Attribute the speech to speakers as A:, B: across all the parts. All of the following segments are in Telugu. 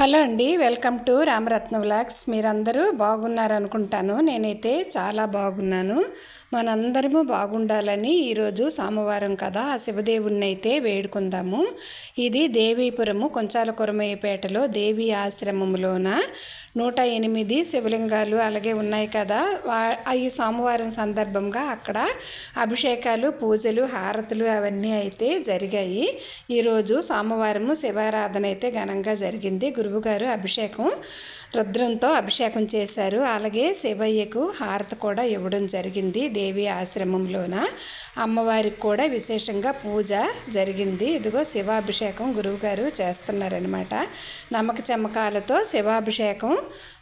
A: హలో అండి వెల్కమ్ టు రామరత్న వ్లాగ్స్. మీరందరూ బాగున్నారు అనుకుంటాను నేనైతే చాలా బాగున్నాను. మనందరము బాగుండాలని ఈరోజు సోమవారం కదా ఆ శివదేవుణ్ణి అయితే వేడుకుందాము. ఇది దేవీపురము కొంచాల కొరమయ్యపేటలో దేవి ఆశ్రమంలోన నూట ఎనిమిది శివలింగాలు అలాగే ఉన్నాయి కదా. వా- అవి సోమవారం సందర్భంగా అక్కడ అభిషేకాలు పూజలు హారతులు అవన్నీ అయితే జరిగాయి. ఈరోజు సోమవారము శివారాధన అయితే ఘనంగా జరిగింది. గురువుగారు అభిషేకం రుద్రంతో అభిషేకం చేశారు. అలాగే శివయ్యకు హారతి కూడా ఇవ్వడం జరిగింది దేవి ఆశ్రమంలోన. అమ్మవారికి కూడా విశేషంగా పూజ జరిగింది. ఇదిగో శివాభిషేకం గురువుగారు చేస్తున్నారనమాట నమ్మక చమకాలతో శివాభిషేకం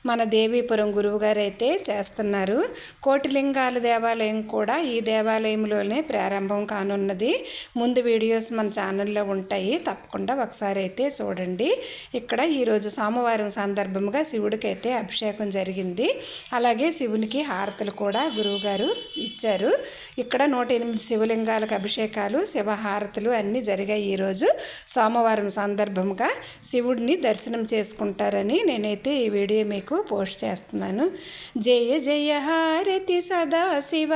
A: మన దేవీపురం గురువుగారు అయితే చేస్తున్నారు. కోటిలింగాల దేవాలయం కూడా ఈ దేవాలయంలోనే ప్రారంభం కానున్నది. ముందు వీడియోస్ మన ఛానల్లో ఉంటాయి. తప్పకుండా ఒకసారి అయితే చూడండి. ఇక్కడ ఈరోజు సోమవారం సందర్భంగా శివుడికి అయితే అభిషేకం జరిగింది. అలాగే శివునికి హారతులు కూడా గురువుగారు ఇచ్చారు. ఇక్కడ నూట ఎనిమిది శివలింగాలకు అభిషేకాలు శివహారతులు అన్నీ జరిగాయి ఈరోజు. సోమవారం సందర్భంగా శివుడిని దర్శనం చేసుకుంటారని నేనైతే ఈ వీడియో మీకు పోస్ట్ చేస్తున్నాను. జయ జయ హారతి సదా శివ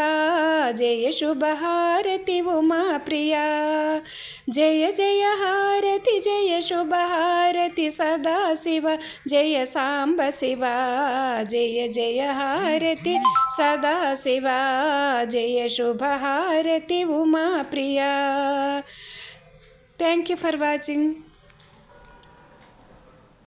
A: జయ శుభ హారతి ఉమా ప్రియా. జయ జయ హారతి జయ శుభ హారతి సదా శివ జయ సాంబ శివ జయ జయ హారతి సదా Shiva Jaya Shubha Harathi Uma Priya thank you for watching